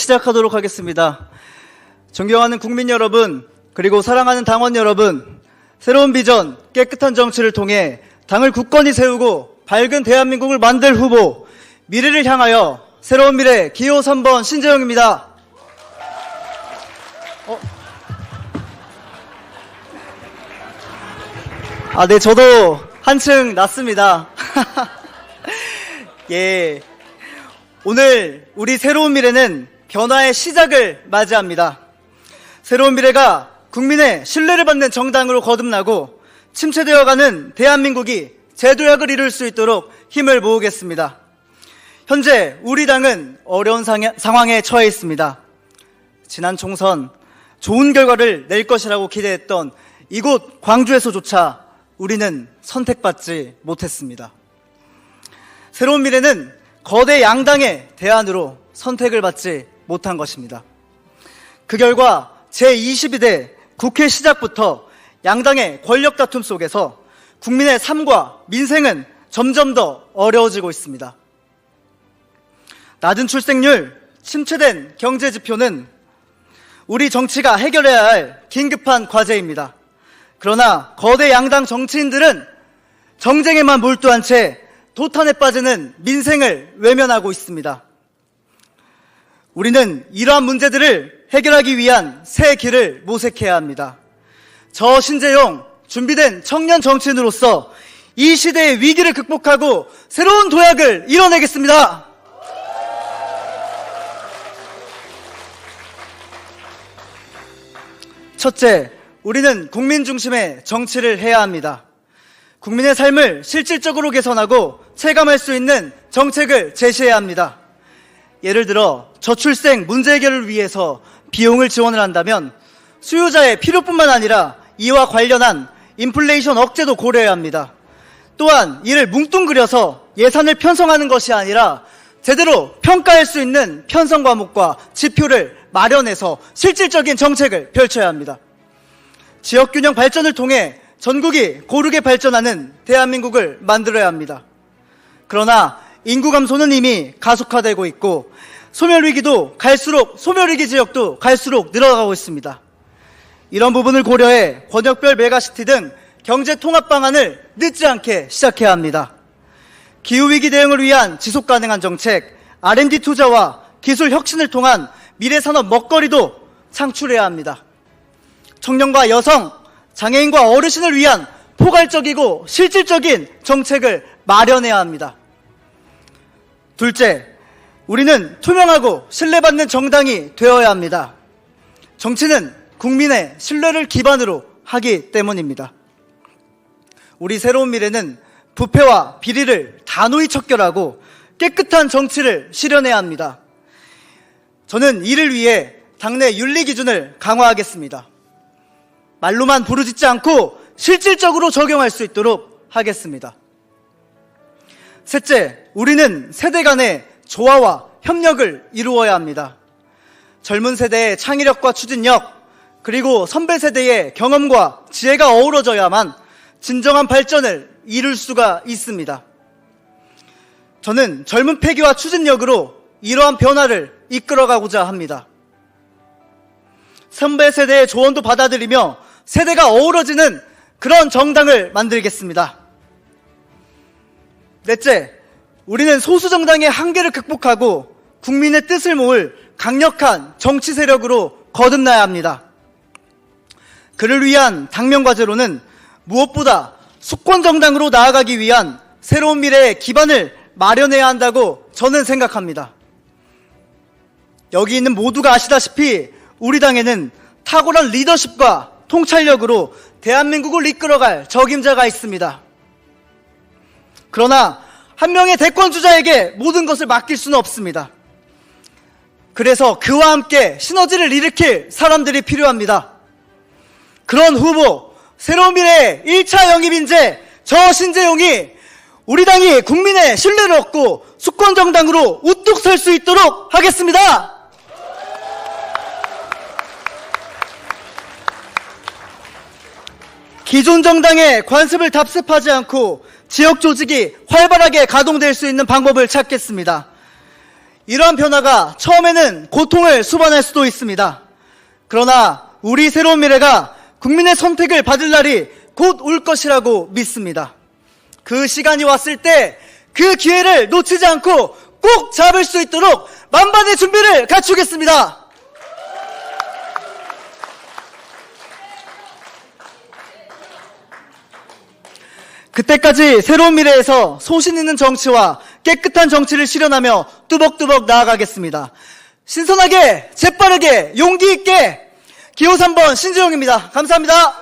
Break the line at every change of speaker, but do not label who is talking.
시작하도록 하겠습니다. 존경하는 국민 여러분, 그리고 사랑하는 당원 여러분, 새로운 비전, 깨끗한 정치를 통해 당을 굳건히 세우고 밝은 대한민국을 만들 후보, 미래를 향하여 새로운 미래 기호 3번 신재영입니다. 어? 아, 네, 저도 한층 낫습니다. 예. 오늘 우리 새로운 미래는 변화의 시작을 맞이합니다. 새로운 미래가 국민의 신뢰를 받는 정당으로 거듭나고 침체되어가는 대한민국이 재도약을 이룰 수 있도록 힘을 모으겠습니다. 현재 우리 당은 어려운 상황에 처해 있습니다. 지난 총선 좋은 결과를 낼 것이라고 기대했던 이곳 광주에서조차 우리는 선택받지 못했습니다. 새로운 미래는 거대 양당의 대안으로 선택을 받지 못한 것입니다. 그 결과 제22대 국회 시작부터 양당의 권력 다툼 속에서 국민의 삶과 민생은 점점 더 어려워지고 있습니다. 낮은 출생률, 침체된 경제 지표는 우리 정치가 해결해야 할 긴급한 과제입니다. 그러나 거대 양당 정치인들은 정쟁에만 몰두한 채 도탄에 빠지는 민생을 외면하고 있습니다. 우리는 이러한 문제들을 해결하기 위한 새 길을 모색해야 합니다. 저 신재용 준비된 청년 정치인으로서 이 시대의 위기를 극복하고 새로운 도약을 이뤄내겠습니다. 첫째, 우리는 국민 중심의 정치를 해야 합니다. 국민의 삶을 실질적으로 개선하고 체감할 수 있는 정책을 제시해야 합니다. 예를 들어 저출생 문제 해결을 위해서 비용을 지원을 한다면 수요자의 필요뿐만 아니라 이와 관련한 인플레이션 억제도 고려해야 합니다. 또한 이를 뭉뚱그려서 예산을 편성하는 것이 아니라 제대로 평가할 수 있는 편성 과목과 지표를 마련해서 실질적인 정책을 펼쳐야 합니다. 지역균형 발전을 통해 전국이 고르게 발전하는 대한민국을 만들어야 합니다. 그러나 인구 감소는 이미 가속화되고 있고 소멸 위기도 갈수록 소멸 위기 지역도 갈수록 늘어가고 있습니다. 이런 부분을 고려해 권역별 메가시티 등 경제 통합 방안을 늦지 않게 시작해야 합니다. 기후 위기 대응을 위한 지속 가능한 정책, R&D 투자와 기술 혁신을 통한 미래 산업 먹거리도 창출해야 합니다. 청년과 여성, 장애인과 어르신을 위한 포괄적이고 실질적인 정책을 마련해야 합니다. 둘째, 우리는 투명하고 신뢰받는 정당이 되어야 합니다. 정치는 국민의 신뢰를 기반으로 하기 때문입니다. 우리 새로운 미래는 부패와 비리를 단호히 척결하고 깨끗한 정치를 실현해야 합니다. 저는 이를 위해 당내 윤리 기준을 강화하겠습니다. 말로만 부르짖지 않고 실질적으로 적용할 수 있도록 하겠습니다. 셋째, 우리는 세대 간의 조화와 협력을 이루어야 합니다. 젊은 세대의 창의력과 추진력, 그리고 선배 세대의 경험과 지혜가 어우러져야만 진정한 발전을 이룰 수가 있습니다. 저는 젊은 패기와 추진력으로 이러한 변화를 이끌어가고자 합니다. 선배 세대의 조언도 받아들이며 세대가 어우러지는 그런 정당을 만들겠습니다. 넷째, 우리는 소수 정당의 한계를 극복하고 국민의 뜻을 모을 강력한 정치 세력으로 거듭나야 합니다. 그를 위한 당면 과제로는 무엇보다 수권 정당으로 나아가기 위한 새로운 미래의 기반을 마련해야 한다고 저는 생각합니다. 여기 있는 모두가 아시다시피 우리 당에는 탁월한 리더십과 통찰력으로 대한민국을 이끌어갈 적임자가 있습니다. 그러나 한 명의 대권주자에게 모든 것을 맡길 수는 없습니다. 그래서 그와 함께 시너지를 일으킬 사람들이 필요합니다. 그런 후보, 새로운 미래의 1차 영입 인재, 저 신재용이 우리 당이 국민의 신뢰를 얻고 수권정당으로 우뚝 설 수 있도록 하겠습니다. 기존 정당의 관습을 답습하지 않고 지역 조직이 활발하게 가동될 수 있는 방법을 찾겠습니다. 이러한 변화가 처음에는 고통을 수반할 수도 있습니다. 그러나 우리 새로운 미래가 국민의 선택을 받을 날이 곧 올 것이라고 믿습니다. 그 시간이 왔을 때 그 기회를 놓치지 않고 꼭 잡을 수 있도록 만반의 준비를 갖추겠습니다. 그때까지 새로운 미래에서 소신 있는 정치와 깨끗한 정치를 실현하며 뚜벅뚜벅 나아가겠습니다. 신선하게, 재빠르게, 용기 있게 기호 3번 신지용입니다. 감사합니다.